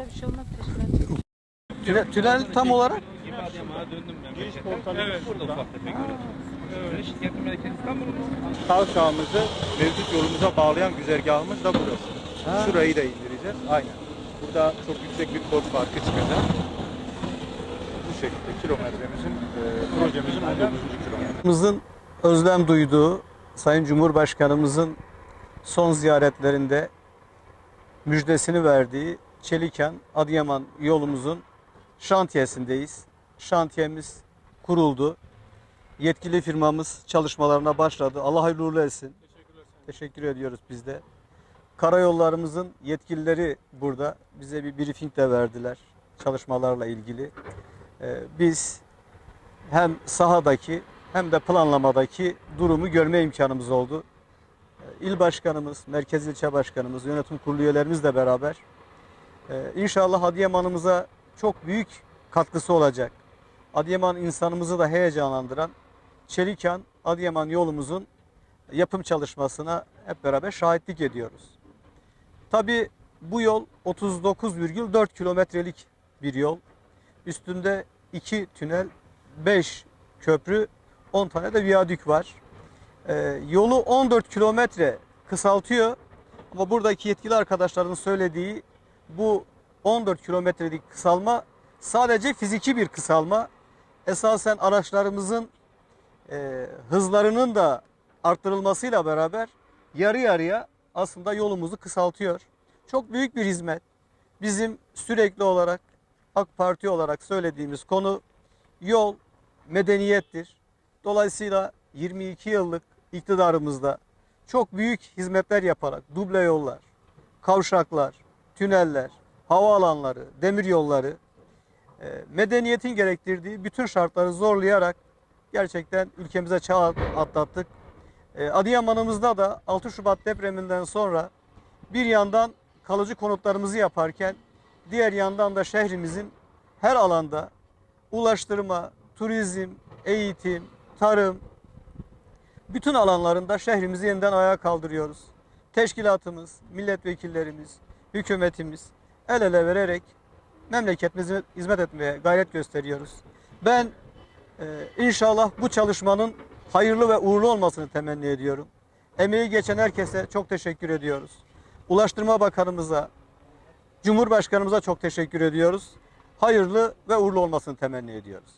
Öyle bir şey olmaz. Teşekkür ederim. Tünel, tünel tam olarak Giriş portalımız burada. Öyle şirketin merkezi İstanbul'un Kavşağımızı mevcut yolumuza bağlayan güzergahımız da burası. Ha. Şurayı da indireceğiz. Aynen. Burada çok yüksek bir kod farkı çıkacak. Bu şekilde kilometremizin, e, projemizin 19. kilometre. Mızın özlem duyduğu Sayın Cumhurbaşkanımızın son ziyaretlerinde müjdesini verdiği Çeliken Adıyaman yolumuzun şantiyesindeyiz. Şantiyemiz kuruldu. Yetkili firmamız çalışmalarına başladı. Allah hayırlı uğurlu etsin. Teşekkür ediyoruz biz de. Karayollarımızın yetkilileri burada bize bir briefing de verdiler çalışmalarla ilgili. Ee, biz hem sahadaki hem de planlamadaki durumu görme imkanımız oldu. Ee, İl başkanımız, merkez ilçe başkanımız, yönetim kurulu üyelerimizle beraber e, inşallah Adıyaman'ımıza çok büyük katkısı olacak. Adıyaman insanımızı da heyecanlandıran Çelikan Adıyaman yolumuzun yapım çalışmasına hep beraber şahitlik ediyoruz. Tabii bu yol 39,4 kilometrelik bir yol. Üstünde 2 tünel, 5 köprü, 10 tane de viyadük var. Ee, yolu 14 kilometre kısaltıyor. Ama buradaki yetkili arkadaşların söylediği bu 14 kilometrelik kısalma sadece fiziki bir kısalma. Esasen araçlarımızın e, hızlarının da arttırılmasıyla beraber yarı yarıya aslında yolumuzu kısaltıyor. Çok büyük bir hizmet. Bizim sürekli olarak AK Parti olarak söylediğimiz konu yol medeniyettir. Dolayısıyla 22 yıllık iktidarımızda çok büyük hizmetler yaparak duble yollar, kavşaklar, tüneller, havaalanları, demir yolları e, medeniyetin gerektirdiği bütün şartları zorlayarak gerçekten ülkemize çağ atlattık. E, Adıyaman'ımızda da 6 Şubat depreminden sonra bir yandan kalıcı konutlarımızı yaparken diğer yandan da şehrimizin her alanda ulaştırma, turizm, eğitim, tarım bütün alanlarında şehrimizi yeniden ayağa kaldırıyoruz. Teşkilatımız, milletvekillerimiz, hükümetimiz el ele vererek memleketimize hizmet etmeye gayret gösteriyoruz. Ben e, inşallah bu çalışmanın hayırlı ve uğurlu olmasını temenni ediyorum. Emeği geçen herkese çok teşekkür ediyoruz. Ulaştırma Bakanımıza, Cumhurbaşkanımıza çok teşekkür ediyoruz. Hayırlı ve uğurlu olmasını temenni ediyoruz.